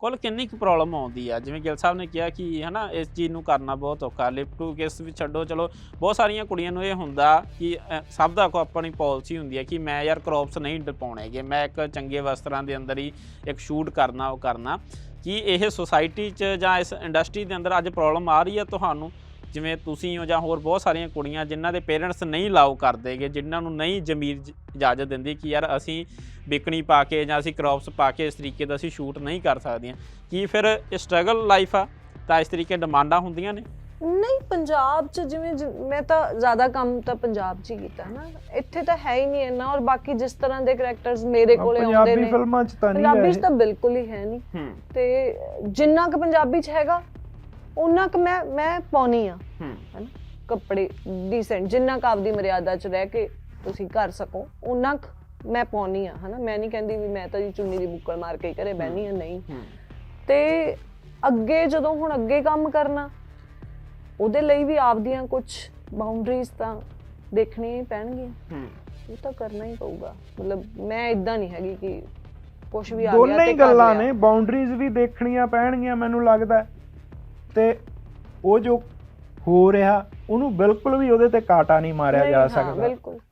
ਕੁੱਲ ਕਿੰਨੀ ਕੁ ਪ੍ਰੋਬਲਮ ਆਉਂਦੀ ਆ? ਜਿਵੇਂ ਗਿੱਲ ਸਾਹਿਬ ਨੇ ਕਿਹਾ ਕਿ ਹਨਾ, ਇਸ ਚੀਜ਼ ਨੂੰ ਕਰਨਾ ਬਹੁਤ ਔਖਾ ਲਿਫਟ ਟੂ ਕਿਸ ਵੀ ਛੱਡੋ। ਚਲੋ, ਬਹੁਤ ਸਾਰੀਆਂ ਕੁੜੀਆਂ ਨੂੰ ਇਹ ਹੁੰਦਾ ਕਿ ਸਭ ਦਾ ਕੋ ਆਪਣੀ ਪਾਲਿਸੀ ਹੁੰਦੀ ਹੈ ਕਿ ਮੈਂ ਯਾਰ ਕ੍ਰੌਪਸ ਨਹੀਂ ਪਾਉਣੇਗੇ ਮੈਂ ਇੱਕ ਚੰਗੇ ਵਸਤਰਾਂ ਦੇ ਅੰਦਰ ਹੀ ਇੱਕ ਸ਼ੂਟ ਕਰਨਾ, ਉਹ ਕਰਨਾ। ਕਿ ਇਹ ਸੁਸਾਇਟੀ 'ਚ ਜਾਂ ਇਸ ਇੰਡਸਟਰੀ ਦੇ ਅੰਦਰ ਅੱਜ ਪ੍ਰੋਬਲਮ ਆ ਰਹੀ ਹੈ ਤੁਹਾਨੂੰ? ਜਿਵੇਂ ਤੁਸੀਂ ਹੋ ਜਾਂ ਹੋਰ ਬਹੁਤ ਸਾਰੀਆਂ ਕੁੜੀਆਂ ਜਿਨ੍ਹਾਂ ਦੇ ਪੇਰੈਂਟਸ ਨਹੀਂ ਲਾਓ ਕਰਦੇਗੇ ਜਿਨ੍ਹਾਂ ਨੂੰ ਨਹੀਂ ਜ਼ਮੀਰ ਇਜਾਜ਼ਤ ਦਿੰਦੀ ਕਿ ਯਾਰ ਅਸੀਂ ਬਿਕਣੀ ਪਾ ਕੇ ਜਾਂ ਅਸੀਂ ਕ੍ਰੌਪਸ ਪਾ ਕੇ ਇਸ ਤਰੀਕੇ ਦਾ ਅਸੀਂ ਸ਼ੂਟ ਨਹੀਂ ਕਰ ਸਕਦੀਆਂ। ਕੀ ਫਿਰ ਇਹ ਸਟਰਗਲ ਲਾਈਫ ਆ? ਤਾਂ ਇਸ ਤਰੀਕੇ ਡਿਮਾਂਡਾਂ ਹੁੰਦੀਆਂ ਨੇ? ਨਹੀਂ ਪੰਜਾਬ ਚ ਜਿਵੇਂ ਮੈਂ ਤਾਂ ਜ਼ਿਆਦਾ ਕੰਮ ਤਾਂ ਪੰਜਾਬ ਚ ਹੀ ਕੀਤਾ ਨਾ। ਇੱਥੇ ਤਾਂ ਹੈ ਹੀ ਨਹੀਂ ਇੰਨਾ ਔਰ ਬਾਕੀ ਜਿਸ ਤਰ੍ਹਾਂ ਦੇ ਕੈਰੈਕਟਰਸ ਮੇਰੇ ਕੋਲੇ ਆਉਂਦੇ ਪੰਜਾਬੀ ਨੇ ਫਿਲਮਾਂ 'ਚ ਤਾਂ ਨਹੀਂ ਪੰਜਾਬੀ ਚ ਤਾਂ ਬਿਲਕੁਲ ਹੀ ਹੈ ਨਹੀਂ। ਤੇ ਜਿੰਨਾ ਕੁ ਪੰਜਾਬੀ ਚ ਹੈਗਾ ਉਹਨਾਂ ਕੁ ਮੈਂ ਮੈਂ ਪਾਉਣੀ ਆ। ਹੂੰ। ਹਨਾ? ਕੱਪੜੇ ਡੀਸੈਂਟ ਜਿੰਨਾ ਕੁ ਆਪਦੀ ਮਰਿਆਦਾ ਚ ਰਹਿ ਕੇ ਤੁਸੀਂ ਕਰ ਸਕੋ ਉਹਨਾਂ ਕੁ ਮੈਂ ਪਾਉਣੀ ਆ ਹਨਾ? ਮੈਂ ਨਹੀਂ ਕਹਿੰਦੀ ਵੀ ਮੈਂ ਤਾਂ ਜੀ ਚੁੰਨੀ ਦੀ ਬੁੱਕਲ ਮਾਰ ਕੇ ਘਰੇ ਬਹਿਣੀ ਆ ਨਹੀਂ। ਤੇ ਅੱਗੇ ਜਦੋਂ ਹੁਣ ਅੱਗੇ ਕੰਮ ਕਰਨਾ ਉਹਦੇ ਲਈ ਵੀ ਆਪਦੀਆਂ ਕੁਝ ਬਾਉਂਡਰੀਜ਼ ਤਾਂ ਦੇਖਣੀਆਂ ਹੀ ਪੈਣਗੀਆਂ। ਹੂੰ। ਉਹ ਤਾਂ ਕਰਨਾ ਹੀ ਪਊਗਾ। ਮਤਲਬ ਮੈਂ ਇਦਾਂ ਨਹੀਂ ਹੈਗੀ ਕਿ ਕੁਝ ਵੀ ਆ ਗਿਆ ਦੋਨੇ ਤੇ ਹੀ ਕਰ ਗੱਲਾਂ। ਨੇ ਬਾਉਂਡਰੀਜ਼ ਵੀ ਦੇਖਣੀਆਂ ਪੈਣਗੀਆਂ ਮੈਨੂੰ ਲੱਗਦਾ। ਹੈ। ਤੇ ਉਹ ਜੋ ਹੋ ਰਿਹਾ ਉਹਨੂੰ ਬਿਲਕੁਲ ਵੀ ਉਹਦੇ ਤੇ ਕਾਟਾ ਨਹੀਂ ਮਾਰਿਆ ਜਾ ਸਕਦਾ। ਬਿਲਕੁਲ।